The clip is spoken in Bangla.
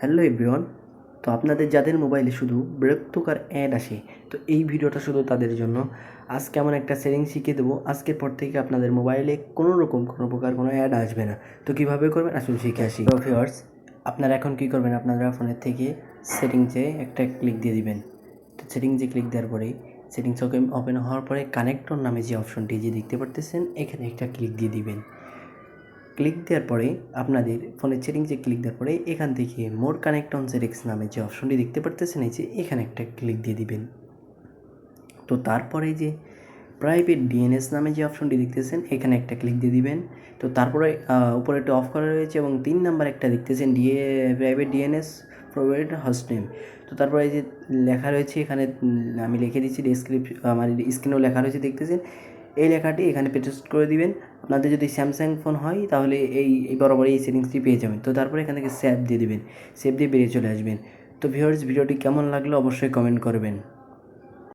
হ্যালো এভরিওয়ান, তো আপনাদের যাদের মোবাইলে শুধু বিরক্তকর অ্যাড আসে, তো এই ভিডিওটা শুধু তাদের জন্য। আজকে এমন একটা সেটিং শিখিয়ে দেবো। আজকের পর থেকে আপনাদের মোবাইলে কোনো রকম কোনো প্রকার কোনো অ্যাড আসবে না। তো কীভাবে করবেন? আসলে শিখে আসি। তো আপনারা এখন কী করবেন? আপনারা ফোনের থেকে সেটিংসে একটা ক্লিক দিয়ে দিবেন। তো সেটিংসে ক্লিক দেওয়ার পরেই সেটিংস ওকে ওপেন হওয়ার পরে কানেক্টর নামে যে অপশনটি যে দেখতে পারতেছেন, এখানে একটা ক্লিক দিয়ে দিবেন। ক্লিক দেওয়ার পরে আপনাদের ফোনের সেটিংসে ক্লিক দেওয়ার পরে এখান থেকে মোর কানেক্ট অন সেটিংস নামে যে অপশনটি দেখতে পারতেছেন, এই যে এখানে একটা ক্লিক দিয়ে দিবেন। তো তারপরে যে প্রাইভেট ডিএনএস নামে যে অপশনটি দেখতেছেন, এখানে একটা ক্লিক দিয়ে দিবেন। তো তারপরে উপরে একটা অফ করা রয়েছে এবং তিন নাম্বার একটা দেখতেছেন DA private DNS provide host name তো তারপরে যে লেখা রয়েছে, এখানে আমি লিখে দিচ্ছি ডেসক্রিপ আমার স্ক্রিনেও লেখা রয়েছে দেখতেছেন। এই লেখাটি এখানে পেস্ট করে দিবেন। আপনাদের যদি স্যামসাং ফোন হয়, তাহলে এই এই বরাবর এই সেটিংসটি পেয়ে যাবেন। তো তারপরে এখান থেকে সেভ দিয়ে দেবেন। সেভ দিয়ে বেরিয়ে চলে আসবেন। তো ভিউয়ার্স ভিডিওটি কেমন লাগল অবশ্যই কমেন্ট করবেন।